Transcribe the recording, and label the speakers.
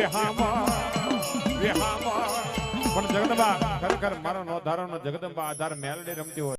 Speaker 1: વિહામા વિહામા. પણ જગદંબા ખરેખર મારો નો ધારો જગદંબા આધાર મેલડી રમતી હોય.